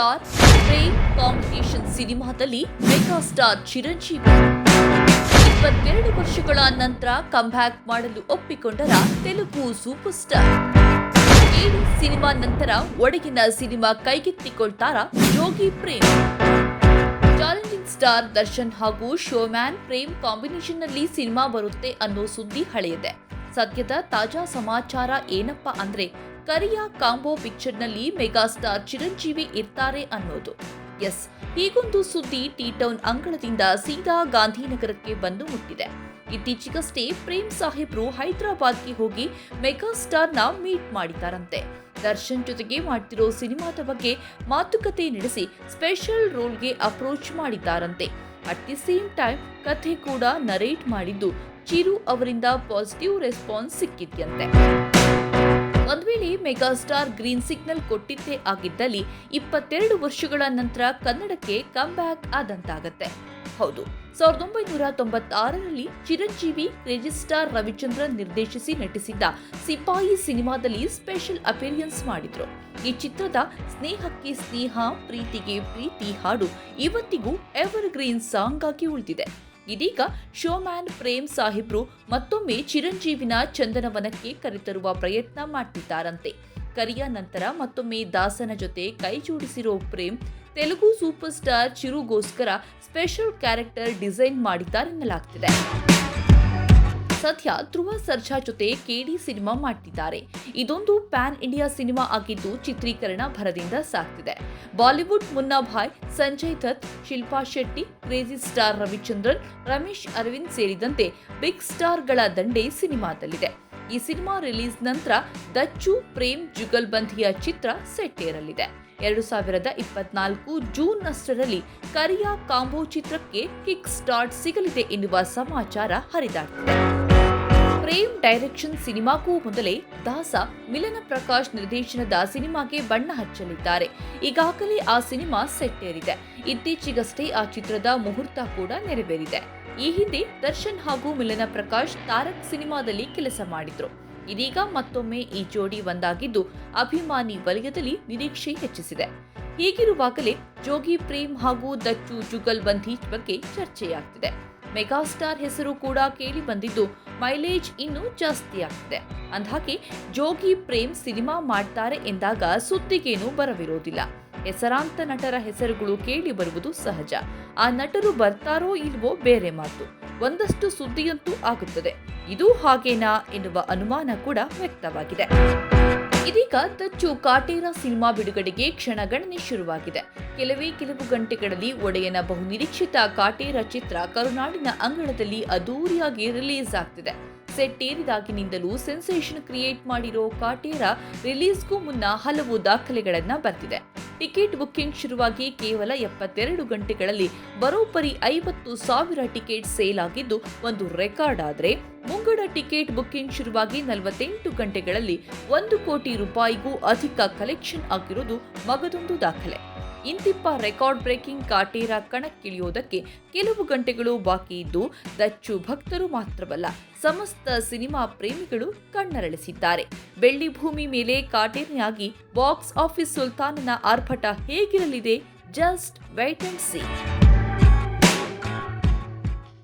Star Prem combination ಸಿನಿಮಾದಲ್ಲಿ mega star Chiranjeevi. ಇಪ್ಪತ್ತೆರಡು ವರ್ಷಗಳ ನಂತರ ಕಂಬ್ಯಾಕ್ ಮಾಡಲು ಒಪ್ಪಿಕೊಂಡರ ತೆಲುಗು ಸೂಪರ್ ಸ್ಟಾರ್ ಕೇಳಿ ಸಿನಿಮಾ ನಂತರ ಒಡಗಿನ ಸಿನಿಮಾ ಕೈಗೆತ್ತಿಕೊಳ್ತಾರ ಯೋಗಿ ಪ್ರೇಮ್. ಚಾಲೆಂಜಿಂಗ್ ಸ್ಟಾರ್ ದರ್ಶನ್ ಹಾಗೂ ಶೋಮ್ಯಾನ್ ಪ್ರೇಮ್ ಕಾಂಬಿನೇಷನ್ನಲ್ಲಿ ಸಿನಿಮಾ ಬರುತ್ತೆ ಅನ್ನೋ ಸುದ್ದಿ ಹಳೆಯದೆ. ಸದ್ಯದ ತಾಜಾ ಸಮಾಚಾರ ಏನಪ್ಪಾ ಅಂದ್ರೆ ಕರಿಯ ಕಾಂಬೋ ಪಿಕ್ಚರ್ನಲ್ಲಿ ಮೆಗಾಸ್ಟಾರ್ ಮೆಗಾ ಸ್ಟಾರ್ ಚಿರಂಜೀವಿ ಇರ್ತಾರೆ ಅನ್ನೋದು. ಎಸ್, ಹೀಗೊಂದು ಸುದ್ದಿ ಟಿ ಟೌನ್ ಅಂಗಳದಿಂದ ಸೀದಾ ಗಾಂಧಿನಗರಕ್ಕೆ ಬಂದು ಮುಟ್ಟಿದೆ. ಇತ್ತೀಚೆಗಷ್ಟೇ ಪ್ರೇಮ್ ಸಾಹೇಬ್ರು ಹೈದರಾಬಾದ್ಗೆ ಹೋಗಿ ಮೆಗಾ ಸ್ಟಾರ್ನ ಮೀಟ್ ಮಾಡಿದ್ದಾರಂತೆ. ದರ್ಶನ್ ಜೊತೆಗೆ ಮಾಡ್ತಿರೋ ಸಿನಿಮಾದ ಬಗ್ಗೆ ಮಾತುಕತೆ ನಡೆಸಿ ಸ್ಪೆಷಲ್ ರೋಲ್ಗೆ ಅಪ್ರೋಚ್ ಮಾಡಿದ್ದಾರಂತೆ. ಅಟ್ ದಿ ಸೇಮ್ ಟೈಮ್ ಕಥೆ ಕೂಡ ನರೇಟ್ ಮಾಡಿದ್ದು ಚಿರು ಅವರಿಂದ ಪಾಸಿಟಿವ್ ರೆಸ್ಪಾನ್ಸ್ ಸಿಕ್ಕಿದ್ಯಂತೆ. ಒಂದ್ ವೇಳೆ ಮೆಗಾಸ್ಟಾರ್ ಗ್ರೀನ್ ಸಿಗ್ನಲ್ ಕೊಟ್ಟಿದ್ದೇ ಆಗಿದ್ದಲ್ಲಿ ಇಪ್ಪತ್ತೆರಡು ವರ್ಷಗಳ ನಂತರ ಕನ್ನಡಕ್ಕೆ ಕಮ್ ಬ್ಯಾಕ್ ಆದಂತಾಗತ್ತೆ. ಹೌದು, ಸಾವಿರದ ಒಂಬೈನೂರ ತೊಂಬತ್ತಾರರಲ್ಲಿ ಚಿರಂಜೀವಿ ರಿಜಿಸ್ಟಾರ್ ರವಿಚಂದ್ರನ್ ನಿರ್ದೇಶಿಸಿ ನಟಿಸಿದ್ದ ಸಿಪಾಯಿ ಸಿನಿಮಾದಲ್ಲಿ ಸ್ಪೆಷಲ್ ಅಪಿರಿಯನ್ಸ್ ಮಾಡಿದ್ರು. ಈ ಚಿತ್ರದ ಸ್ನೇಹಕ್ಕೆ ಸ್ನೇಹ, ಪ್ರೀತಿಗೆ ಪ್ರೀತಿ ಹಾಡು ಇವತ್ತಿಗೂ ಎವರ್ ಗ್ರೀನ್ ಸಾಂಗ್ ಆಗಿ ಉಳಿದಿದೆ. ಇದೀಗ ಶೋಮ್ಯಾನ್ ಪ್ರೇಮ್ ಸಾಹಿಬ್ರು ಮತ್ತೊಮ್ಮೆ ಚಿರಂಜೀವಿನ ಚಂದನವನಕ್ಕೆ ಕರೆತರುವ ಪ್ರಯತ್ನ ಮಾಡ್ತಿದ್ದಾರಂತೆ. ಕರಿಯ ನಂತರ ಮತ್ತೊಮ್ಮೆ ದಾಸನ ಜೊತೆ ಕೈ ಜೋಡಿಸಿರೋ ಪ್ರೇಮ್, ತೆಲುಗು ಸೂಪರ್ ಸ್ಟಾರ್ ಚಿರುಗೋಸ್ಕರ ಸ್ಪೆಷಲ್ ಕ್ಯಾರೆಕ್ಟರ್ ಡಿಸೈನ್ ಮಾಡಿದ್ದಾರೆನ್ನಲಾಗ್ತಿದೆ. ಸದ್ಯ ಧ್ರುವ ಸರ್ಜಾ ಜೊತೆ ಕೆಡಿ ಸಿನಿಮಾ ಮಾಡ್ತಿದ್ದಾರೆ. ಇದೊಂದು ಪ್ಯಾನ್ ಇಂಡಿಯಾ ಸಿನಿಮಾ ಆಗಿದ್ದು ಚಿತ್ರೀಕರಣ ಭರದಿಂದ ಸಾಗ್ತಿದೆ Bollywood Munnabhai, Sanjay Dutt, Shilpa Shetty, crazy star Ravichandran, Ramesh Aravind ಸೇರಿದಂತೆ ಬಿಗ್ ಸ್ಟಾರ್ಗಳ ದಂಡೆ ಸಿನಿಮಾದಲ್ಲಿದೆ. ಈ ಸಿನಿಮಾ ರಿಲೀಸ್ ನಂತರ ದಚ್ಚು ಪ್ರೇಮ್ ಜುಗಲ್ಬಂಧಿಯ ಚಿತ್ರ ಸೆಟ್ ಏರಲಿದೆ ಎರಡು ಸಾವಿರದ ಇಪ್ಪತ್ನಾಲ್ಕು ಜೂನ್ ಅಷ್ಟರಲ್ಲಿ ಕರಿಯಾ ಕಾಂಬೋ ಚಿತ್ರಕ್ಕೆ ಕಿಕ್ ಸ್ಟಾರ್ಟ್ ಸಿಗಲಿದೆ ಎನ್ನುವ ಸಮಾಚಾರ ಹರಿದಾಡ್ತಿದೆ. ಪ್ರೇಮ್ ಡೈರೆಕ್ಷನ್ ಸಿನಿಮಾಕ್ಕೂ ಮೊದಲೇ ದಾಸ ಮಿಲನ ಪ್ರಕಾಶ್ ನಿರ್ದೇಶನದ ಸಿನಿಮಾಗೆ ಬಣ್ಣ ಹಚ್ಚಲಿದ್ದಾರೆ. ಈಗಾಗಲೇ ಆ ಸಿನಿಮಾ ಸೆಟ್ ಏರಿದೆ ಇತ್ತೀಚೆಗಷ್ಟೇ ಆ ಚಿತ್ರದ ಮುಹೂರ್ತ ಕೂಡ ನೆರವೇರಿದೆ. ಈ ಹಿಂದೆ ದರ್ಶನ್ ಹಾಗೂ ಮಿಲನ ಪ್ರಕಾಶ್ ತಾರಕ್ ಸಿನಿಮಾದಲ್ಲಿ ಕೆಲಸ ಮಾಡಿದ್ರು. ಇದೀಗ ಮತ್ತೊಮ್ಮೆ ಈ ಜೋಡಿ ಒಂದಾಗಿದ್ದು ಅಭಿಮಾನಿ ವಲಯದಲ್ಲಿ ನಿರೀಕ್ಷೆ ಹೆಚ್ಚಿಸಿದೆ. ಹೀಗಿರುವಾಗಲೇ ಜೋಗಿ ಪ್ರೇಮ್ ಹಾಗೂ ದಚ್ಚು ಜುಗಲ್ಬಂಧಿ ಬಗ್ಗೆ ಚರ್ಚೆಯಾಗ್ತಿದೆ. ಮೆಗಾಸ್ಟಾರ್ ಹೆಸರು ಕೂಡ ಕೇಳಿ ಬಂದಿದ್ದು ಮೈಲೇಜ್ ಇನ್ನೂ ಜಾಸ್ತಿ ಆಗ್ತಿದೆ ಅಂದಹಾಗೆ, ಜೋಗಿ ಪ್ರೇಮ್ ಸಿನಿಮಾ ಮಾಡ್ತಾರೆ ಎಂದಾಗ ಸುದ್ದಿಗೇನು ಬರವಿರೋದಿಲ್ಲ. ಹೆಸರಾಂತ ನಟರ ಹೆಸರುಗಳು ಕೇಳಿ ಬರುವುದು ಸಹಜ. ಆ ನಟರು ಬರ್ತಾರೋ ಇಲ್ವೋ ಬೇರೆ ಮಾತು. ಒಂದಷ್ಟು ಸುದ್ದಿಯಂತೂ ಆಗುತ್ತದೆ. ಇದು ಹಾಗೇನಾ ಎನ್ನುವ ಅನುಮಾನ ಕೂಡ ವ್ಯಕ್ತವಾಗಿದೆ. ಇದೀಗ ತಚ್ಚು ಕಾಟೇರ ಸಿನಿಮಾ ಬಿಡುಗಡೆಗೆ ಕ್ಷಣಗಣನೆ ಶುರುವಾಗಿದೆ. ಕೆಲವೇ ಕೆಲವು ಗಂಟೆಗಳಲ್ಲಿ ಒಡೆಯನ ಬಹುನಿರೀಕ್ಷಿತ ಕಾಟೇರ ಚಿತ್ರ ಕರುನಾಡಿನ ಅಂಗಳದಲ್ಲಿ ಅದ್ದೂರಿಯಾಗಿ ರಿಲೀಸ್ ಆಗ್ತಿದೆ. ಸೆಟ್ ಏರಿದಾಗಿನಿಂದಲೂ ಸೆನ್ಸೇಷನ್ ಕ್ರಿಯೇಟ್ ಮಾಡಿರೋ ಕಾಟೇರ ರಿಲೀಸ್ಗೂ ಮುನ್ನ ಹಲವು ದಾಖಲೆಗಳನ್ನ ಬರ್ತಿದೆ. ಟಿಕೆಟ್ ಬುಕ್ಕಿಂಗ್ ಶುರುವಾಗಿ ಕೇವಲ ಎಪ್ಪತ್ತೆರಡು ಗಂಟೆಗಳಲ್ಲಿ ಬರೋಬ್ಬರಿ ಐವತ್ತು ಸಾವಿರ ಟಿಕೆಟ್ ಸೇಲ್ ಆಗಿದ್ದು ಒಂದು ರೆಕಾರ್ಡ್ ಆದರೆ ಮುಂಗಡ ಟಿಕೆಟ್ ಬುಕ್ಕಿಂಗ್ ಶುರುವಾಗಿ ನಲವತ್ತೆಂಟು ಗಂಟೆಗಳಲ್ಲಿ ಒಂದು ಕೋಟಿ ರೂಪಾಯಿಗೂ ಅಧಿಕ ಕಲೆಕ್ಷನ್ ಆಗಿರೋದು ಮಗದೊಂದು ದಾಖಲೆ. ಇಂತಿಪ್ಪ ರೆಕಾರ್ಡ್ ಬ್ರೇಕಿಂಗ್ ಕಾಟೇರ ಕಣಕ್ಕಿಳಿಯೋದಕ್ಕೆ ಕೆಲವು ಗಂಟೆಗಳು ಬಾಕಿ ಇದ್ದು, ದಚ್ಚು ಭಕ್ತರು ಮಾತ್ರವಲ್ಲ, ಸಮಸ್ತ ಸಿನಿಮಾ ಪ್ರೇಮಿಗಳು ಕಣ್ಣರಳಿಸಿದ್ದಾರೆ. ಬೆಳ್ಳಿ ಭೂಮಿ ಮೇಲೆ ಕಾಟೇರಿಯಾಗಿ ಬಾಕ್ಸ್ ಆಫೀಸ್ ಸುಲ್ತಾನನ ಆರ್ಭಟ ಹೇಗಿರಲಿದೆ? Just wait and see.